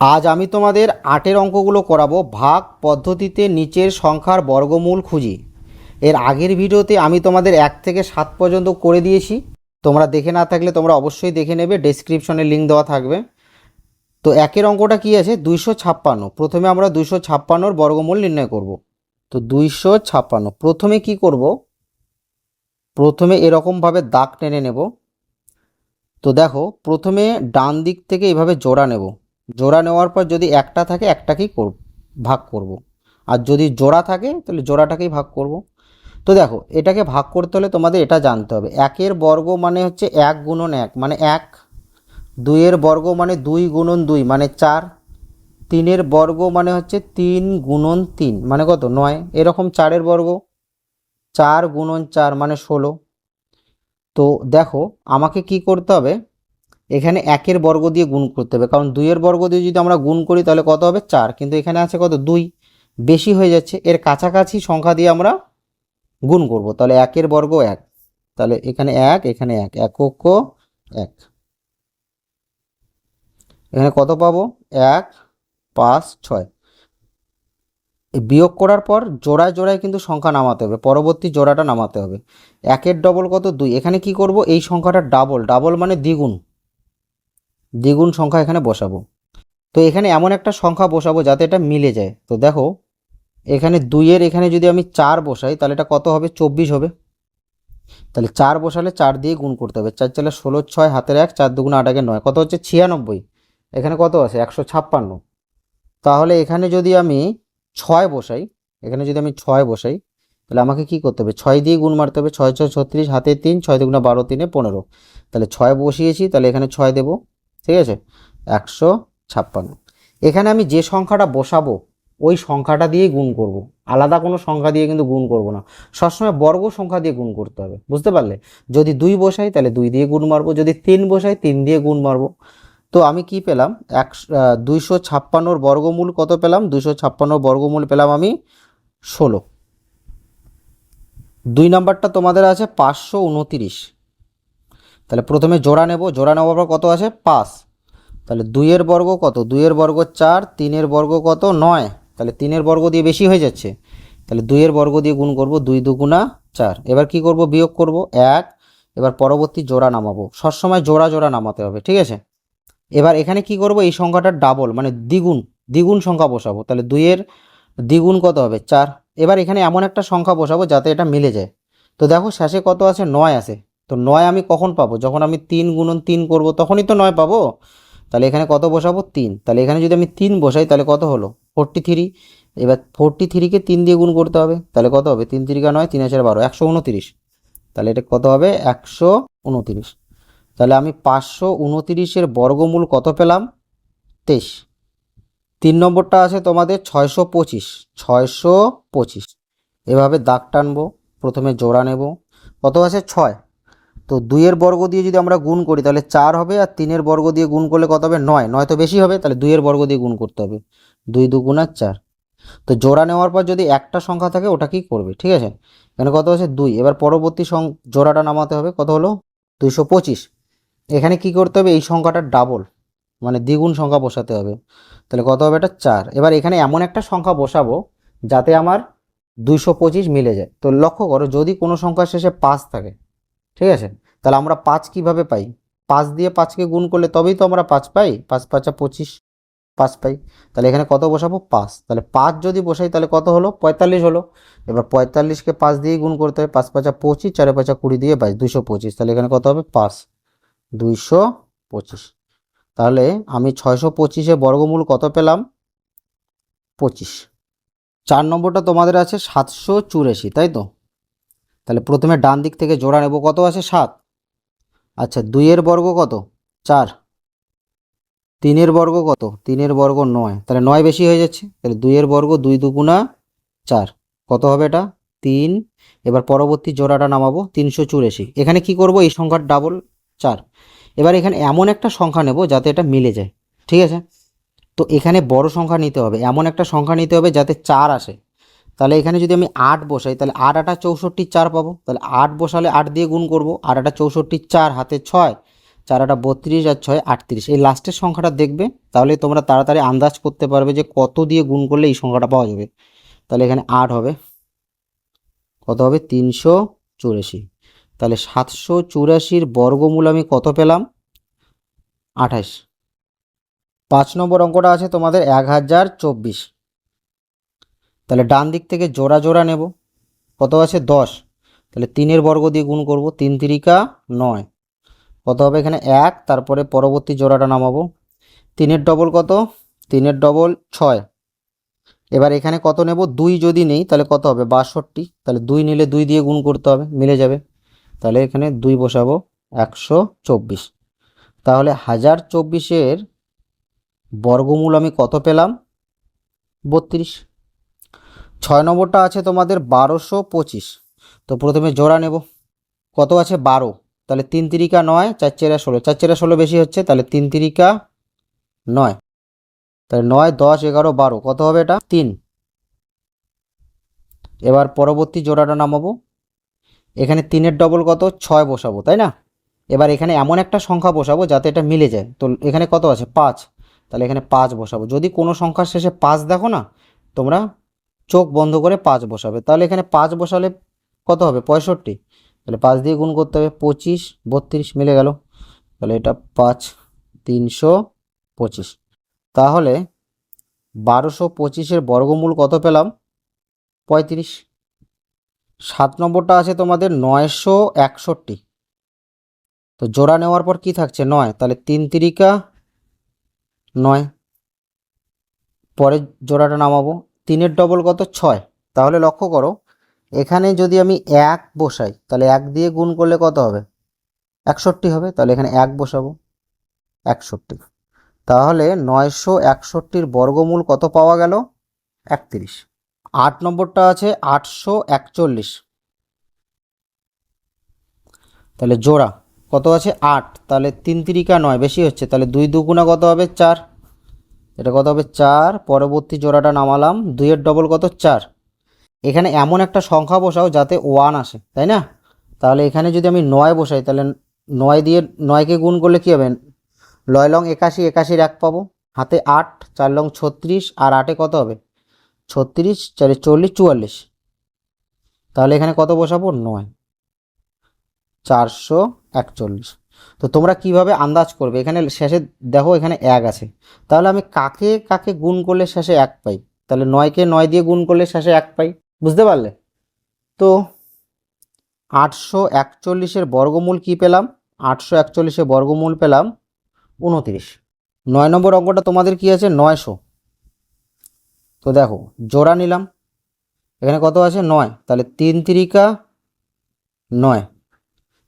আজ আমি তোমাদের আটের অঙ্কগুলো করাবো। ভাগ পদ্ধতিতে নিচের সংখ্যার বর্গমূল খুঁজি। এর আগের ভিডিওতে আমি তোমাদের এক থেকে সাত পর্যন্ত করে দিয়েছি। তোমরা দেখে না থাকলে তোমরা অবশ্যই দেখে নেবে ডেসক্রিপশনে লিঙ্ক দেওয়া থাকবে। তো একের অঙ্কটা কি আছে? দুইশো ছাপ্পান্ন। প্রথমে আমরা দুইশো ছাপ্পান্নর বর্গমূল নির্ণয় করব। তো দুইশো ছাপ্পান্ন। প্রথমে কি করব? প্রথমে এরকমভাবে দাগ টেনে নেব। তো দেখো, প্রথমে ডান দিক থেকে এইভাবে জোড়া নেব। জোড়া নেওয়ার পর যদি একটা থাকে, একটাকেই করব ভাগ করব। আর যদি জোড়া থাকে, তাহলে জোড়াটাকেই ভাগ করব। তো দেখো, এটাকে ভাগ করতে হলে তোমাদের এটা জানতে হবে। একের বর্গ মানে হচ্ছে এক গুণন এক মানে এক। দুইয়ের বর্গ মানে দুই গুণন দুই মানে চার। তিনের বর্গ মানে হচ্ছে তিন গুণন তিন মানে কত? নয়। এরকম চারের বর্গ। চার গুণন চার মানে ষোলো। তো দেখো, আমাকে কি করতে হবে? এখানে একের বর্গ দিয়ে গুণ করতে হবে। কারণ দুইয়ের বর্গ দিয়ে যদি আমরা গুণ করি, তাহলে কত হবে? চার। কিন্তু এখানে আছে কত? দুই। বেশি হয়ে যাচ্ছে। এর কাছাকাছি সংখ্যা দিয়ে আমরা গুণ করব। তাহলে একের বর্গ এক। তাহলে এখানে এক এখানে এক। একক এক। এখানে কত পাবো? এক, পাঁচ, ছয়। বিয়োগ করার পর জোড়ায় জোড়ায় কিন্তু সংখ্যা নামাতে হবে। পরবর্তী জোড়াটা নামাতে হবে। একের ডবল কত? দুই। এখানে কি করব? এই সংখ্যাটা ডাবল ডাবল মানে দ্বিগুণ। দ্বিগুণ সংখ্যা এখানে বসাবো। তো এখানে এমন একটা সংখ্যা বসাবো যাতে এটা মিলে যায়। তো দেখো, এখানে দুইয়ের এখানে যদি আমি চার বসাই, তাহলে এটা কত হবে? চব্বিশ হবে। তাহলে চার বসালে চার দিয়ে গুণ করতে হবে। চার চালে ষোলো, ছয়, হাতের এক, চার দুগুণ আট আগে নয়। কত হচ্ছে? ছিয়ানব্বই। এখানে কত আছে? একশো ছাপ্পান্ন। তাহলে এখানে যদি আমি ছয় বসাই, এখানে যদি আমি ছয় বসাই, তাহলে আমাকে কি করতে হবে? ছয় দিয়ে গুণ মারতে হবে। ছয় ছয়, ছত্রিশ হাতে তিন, ছয় দুগুণা বারো, তিনে পনেরো। তাহলে ছয় বসিয়েছি, তাহলে এখানে ছয় দেবো। ঠিক আছে? একশো ছাপ্পান্ন। এখানে আমি যে সংখ্যাটা বসাবো, ওই সংখ্যাটা দিয়েই গুণ করব। আলাদা কোনো সংখ্যা দিয়ে কিন্তু গুণ করব না। সবসময় বর্গ সংখ্যা দিয়ে গুণ করতে হবে, বুঝতে পারলে? যদি দুই বসাই, তাহলে দুই দিয়ে গুণ মারবো। যদি তিন বসাই, তিন দিয়ে গুণ মারবো। তো আমি কি পেলাম? এক দুইশো ছাপ্পান্নর বর্গমূল কত পেলাম? দুইশো ছাপ্পান্ন বর্গমূল পেলাম আমি ষোলো। দুই নাম্বারটা তোমাদের আছে পাঁচশো উনতিরিশ। তাহলে প্রথমে জোড়া নেব, জোড়া নেওয়ার পর কত আছে পাঁচ। তাহলে দুইয়ের বর্গ কত? দুইয়ের বর্গ চার, তিনের বর্গ কত? নয়। তাহলে তিনের বর্গ দিয়ে বেশি হয়ে যাচ্ছে। তাহলে দুইয়ের বর্গ দিয়ে গুণ করব দুই দুগুণা চার। এবার কি করব? বিয়োগ করব এক। এবার পরবর্তী জোড়া নামাবো। সবসময় জোড়া জোড়া নামাতে হবে, ঠিক আছে? এবার এখানে কি করব? এই সংখ্যাটার ডাবল মানে দ্বিগুণ দ্বিগুণ সংখ্যা বসাবো। তাহলে দুইয়ের দ্বিগুণ কত হবে? চার। এবার এখানে এমন একটা সংখ্যা বসাবো যাতে এটা মিলে যায়। তো দেখো, শেষে কত আছে নয় আছে তো নয় আমি কখন পাবো? যখন আমি তিন গুণন তিন করব, তখনই তো নয় পাবো? তাহলে এখানে কত বসাবো? তিন। তাহলে এখানে যদি আমি তিন বসাই, তাহলে কত হলো? ফোরটি থ্রি এবার ফোরটি থ্রিকে তিন দিয়ে গুণ করতে হবে, তাহলে কত হবে? তিন তিরিকা নয়, তিন হাজার বারো, একশো উনতিরিশ। তাহলে এটা কত হবে? একশো উনতিরিশ। তাহলে আমি পাঁচশো উনতিরিশের বর্গমূল কত পেলাম? তেইশ। তিন নম্বরটা আছে তোমাদের ছয়শো পঁচিশ ছয়শো পঁচিশ। এভাবে দাগ টানবো, প্রথমে জোড়া নেব। কত আছে? ছয়। তো দুইয়ের বর্গ দিয়ে যদি আমরা গুণ করি, তাহলে চার হবে আর তিনের বর্গ দিয়ে গুণ করলে কত হবে? নয়। নয় তো বেশি হবে, তাহলে দুইয়ের বর্গ দিয়ে গুণ করতে হবে। দুই দুগুণ চার। তো জোড়া নেওয়ার পর যদি একটা সংখ্যা থাকে, ওটা কি করবে? ঠিক আছে? এখানে কত আছে দুই। এবার পরবর্তী সং জোড়াটা নামাতে হবে। কত হলো? দুইশো পঁচিশ। এখানে কি করতে হবে? এই সংখ্যাটা ডাবল মানে দ্বিগুণ সংখ্যা বসাতে হবে। তাহলে কত হবে? এটা চার। এবার এখানে এমন একটা সংখ্যা বসাবো, যাতে আমার দুইশো পঁচিশ মিলে যায়। তো লক্ষ্য করো, যদি কোনো সংখ্যার শেষে পাঁচ থাকে ঠিক আছে? তাহলে আমরা পাঁচ কীভাবে পাই? পাঁচ দিয়ে পাঁচকে গুণ করলে তবেই তো আমরা পাঁচ পাই। পাঁচ, পাঁচা পঁচিশ, পাঁচ পাই। তাহলে এখানে কত বসাবো? পাঁচ। তাহলে পাঁচ যদি বসাই, তাহলে কত হলো? পঁয়তাল্লিশ হলো। এবার পঁয়তাল্লিশকে পাঁচ দিয়ে গুণ করতে হবে। পাঁচ, পাঁচা পঁচিশ, চারে পাঁচা কুড়ি দিয়ে পাই দুইশো পঁচিশ। তাহলে এখানে কত হবে? পাঁচ। দুইশো পঁচিশ। তাহলে আমি ছয়শো পঁচিশে বর্গমূল কত পেলাম? পঁচিশ। চার নম্বরটা তোমাদের আছে সাতশো চুরাশি, তাই তো? তাহলে প্রথমে ডান দিক থেকে জোড়া নেব, কত আছে? সাত। আচ্ছা দুইয়ের বর্গ কত? চার। তিনের বর্গ কত? তিনের বর্গ নয়। তাহলে নয় বেশি হয়ে যাচ্ছে। তাহলে দুইয়ের বর্গ দুই দুগুণা চার। কত হবে এটা? তিন। এবার পরবর্তী জোড়াটা নামাবো, তিনশো চুরাশি। এখানে কি করব? এই সংখ্যার ডাবল চার। এবার এখানে এমন একটা সংখ্যা নেব যাতে এটা মিলে যায়। ঠিক আছে? তো এখানে বড় সংখ্যা নিতে হবে। এমন একটা সংখ্যা নিতে হবে যাতে চার আসে। তাহলে এখানে যদি আমি আট বসাই, তাহলে আট আটা চৌষট্টি চার পাবো। তাহলে আট বসালে আট দিয়ে গুণ করব। আট আটা চৌষট্টি চার, হাতে ছয়। চার আটা বত্রিশ আর ছয় আটত্রিশ। এই লাস্টের সংখ্যাটা দেখবে, তাহলে তোমরা তাড়াতাড়ি আন্দাজ করতে পারবে যে কত দিয়ে গুণ করলে এই সংখ্যাটা পাওয়া যাবে। তাহলে এখানে আট হবে। কত হবে? তিনশো চুরাশি। তাহলে সাতশো চুরাশির বর্গমূল আমি কত পেলাম? আঠাশ। পাঁচ নম্বর অঙ্কটা আছে তোমাদের এক হাজার চব্বিশ। তাহলে ডান দিক থেকে জোড়া জোড়া নেব। কত আছে? দশ। তাহলে তিনের বর্গ দিয়ে গুণ করব, তিন তিরিকা নয়। কত হবে এখানে? এক। তারপরে পরবর্তী জোড়াটা নামাবো। তিনের ডবল কত? তিনের ডবল ছয়। এবার এখানে কত নেব? দুই যদি নেই, তাহলে কত হবে? বাষট্টি। তাহলে দুই নিলে দুই দিয়ে গুণ করতে হবে, মিলে যাবে। তাহলে এখানে দুই বসাবো, একশো চব্বিশ। তাহলে হাজার চব্বিশের বর্গমূল আমি কত পেলাম? বত্রিশ। ছয় নম্বরটা আছে তোমাদের বারোশো পঁচিশ। তো প্রথমে জোড়া নেব। কত আছে? বারো। তাহলে তিন তিরিকা নয়, চার চেরা ষোলো। চার চেরা ষোলো বেশি হচ্ছে, তাহলে তিন তিরিকা নয়। তাহলে নয়, দশ, এগারো, বারো। কত হবে এটা? তিন। এবার পরবর্তী জোড়াটা নামাবো। এখানে তিনের ডবল কত? ছয় বসাবো, তাই না? এবার এখানে এমন একটা সংখ্যা বসাবো যাতে এটা মিলে যায়। তো এখানে কত আছে? পাঁচ। তাহলে এখানে পাঁচ বসাবো। যদি কোনো সংখ্যার শেষে পাঁচ দেখো না, তোমরা চোখ বন্ধ করে পাঁচ বসাবে। তাহলে এখানে পাঁচ বসালে কত হবে? পঁয়ষট্টি। তাহলে পাঁচ দিয়ে গুণ করতে হবে পঁচিশ, বত্রিশ মিলে গেল। তাহলে এটা পাঁচ, তিনশো পঁচিশ। তাহলে বারোশো পঁচিশের বর্গমূল কত পেলাম? পঁয়ত্রিশ। সাত নম্বরটা আছে তোমাদের নয়শো একষট্টি। তো জোড়া নেওয়ার পর কি থাকছে? নয়। তাহলে তিন তিরিকা নয়। পরের জোড়াটা নামাবো। তিনের ডবল কত? ছয়। তাহলে লক্ষ্য করো, এখানে যদি আমি এক বসাই, তাহলে এক দিয়ে গুণ করলে কত হবে? একষট্টি হবে, তাহলে এখানে এক বসাবো। একষট্টি। তাহলে নয়শো একষট্টির বর্গমূল কত পাওয়া গেল? একত্রিশ। আট নম্বরটা আছে আটশো একচল্লিশ। তাহলে জোড়া কত আছে? আট। তাহলে তিন তিরিকা নয়, বেশি হচ্ছে। তাহলে দুই দুগুণা কত হবে? চার। এটা কত হবে? চার। পরবর্তী জোড়াটা নামালাম। দুইয়ের ডবল কত? চার। এখানে এমন একটা সংখ্যা বসাও যাতে ওয়ান আসে, তাই না? তাহলে এখানে যদি আমি নয় বসাই, তাহলে নয় দিয়ে নয়কে গুণ করলে কী হবে? লয় লং একাশি, একাশির এক পাবো। হাতে আট, চার লং ছত্রিশ, আর আটে কত হবে? ছত্রিশ, চারে চল্লিশ, চুয়াল্লিশ। তাহলে এখানে কত বসাবো? নয়। চারশো একচল্লিশ। তো তোমরা কীভাবে আন্দাজ করবে? এখানে শেষে দেখো এখানে এক আছে। তাহলে আমি কাকে কাকে গুণ করলে শেষে এক পাই? তাহলে নয়কে নয় দিয়ে গুণ করলে শেষে এক পাই। বুঝতে পারলে? তো আটশো একচল্লিশের বর্গমূল কি পেলাম? আটশো একচল্লিশের বর্গমূল পেলাম উনতিরিশ। নয় নম্বর অঙ্কটা তোমাদের কি আছে? নয়শো। তো দেখো, জোড়া নিলাম। এখানে কত আছে? নয়। তাহলে তিন তিরিকা নয়।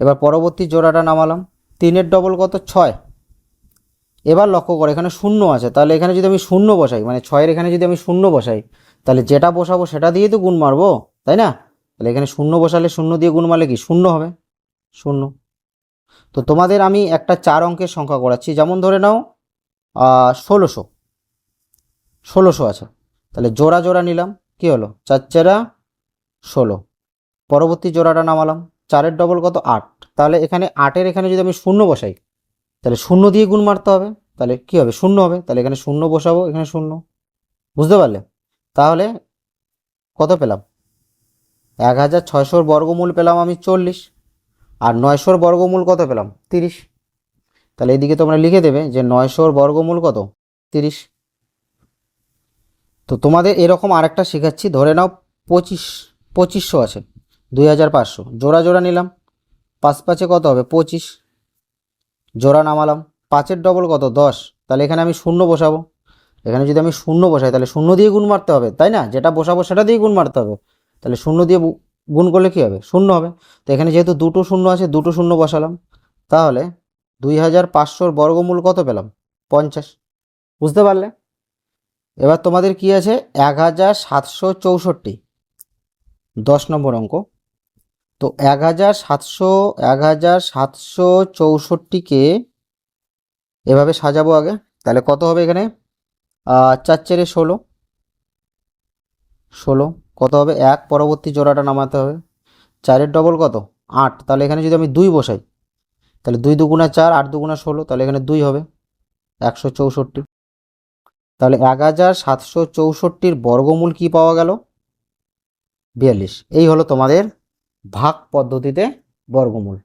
এবার পরবর্তী জোড়াটা নামালাম। তিনের ডবল কত? ছয়। এবার লক্ষ্য করো, এখানে শূন্য আছে। তাহলে এখানে যদি আমি শূন্য বসাই মানে ছয়ের এখানে যদি আমি শূন্য বসাই, তাহলে যেটা বসাবো সেটা দিয়েই তো গুণ মারবো, তাই না? তাহলে এখানে শূন্য বসালে শূন্য দিয়ে গুণ মারলে কি? শূন্য হবে। শূন্য। তো তোমাদের আমি একটা চার অঙ্কের সংখ্যা করাচ্ছি। যেমন ধরে নাও ষোলোশো। ষোলোশো আছে। তাহলে জোড়া জোড়া নিলাম। কি হলো? চার চারা ষোলো। পরবর্তী জোড়াটা নামালাম। চারের ডবল কত? আট। তাহলে এখানে আটের এখানে যদি আমি শূন্য বসাই, তাহলে শূন্য দিয়ে গুণ মারতে হবে। তাহলে কি হবে? শূন্য হবে। তাহলে এখানে শূন্য বসাবো, এখানে শূন্য। বুঝতে পারলে? তাহলে কত পেলাম? এক হাজার ছয়শোর বর্গমূল পেলাম আমি চল্লিশ। আর নয়শোর বর্গমূল কত পেলাম? তিরিশ। তাহলে এদিকে তোমরা লিখে দেবে যে নয়শোর বর্গমূল কত? তিরিশ। তো তোমাদের এরকম আরেকটা শেখাচ্ছি। ধরে নাও পঁচিশ, পঁচিশশো আছে। দুই হাজার পাঁচশো। জোড়া জোড়া নিলাম। পাঁচ পাঁচে কত হবে? পঁচিশ। জোড়া নামালাম। পাঁচের ডবল কত? দশ। তাহলে এখানে আমি শূন্য বসাবো। এখানে যদি আমি শূন্য বসাই, তাহলে শূন্য দিয়ে গুণ মারতে হবে, তাই না? যেটা বসাবো, সেটা দিয়ে গুণ মারতে হবে। তাহলে শূন্য দিয়ে গুণ করলে কী হবে? শূন্য হবে। তো এখানে যেহেতু দুটো শূন্য আছে, দুটো শূন্য বসালাম। তাহলে দুই হাজার পাঁচশোর বর্গমূল কত পেলাম? পঞ্চাশ। বুঝতে পারলে? এবার তোমাদের কি আছে? এক হাজার সাতশো চৌষট্টি। দশ নম্বর অঙ্ক। তো এক হাজার সাতশো এক হাজার সাতশো চৌষট্টিকে এভাবে সাজাবো আগে। তাহলে কত হবে এখানে? চার চারে ষোলো। ষোলো, কত হবে? এক। পরবর্তী জোড়াটা নামাতে হবে। চারের ডবল কত? আট। তাহলে এখানে যদি আমি দুই বসাই, তাহলে দুই দুগুণা চার, আট দুগুণা ষোলো, তাহলে এখানে দুই হবে। একশো চৌষট্টি। তাহলে এক হাজার সাতশো চৌষট্টির বর্গমূল কি পাওয়া গেল? বিয়াল্লিশ। এই হলো তোমাদের ভাগ পদ্ধতিতে বর্গমূল।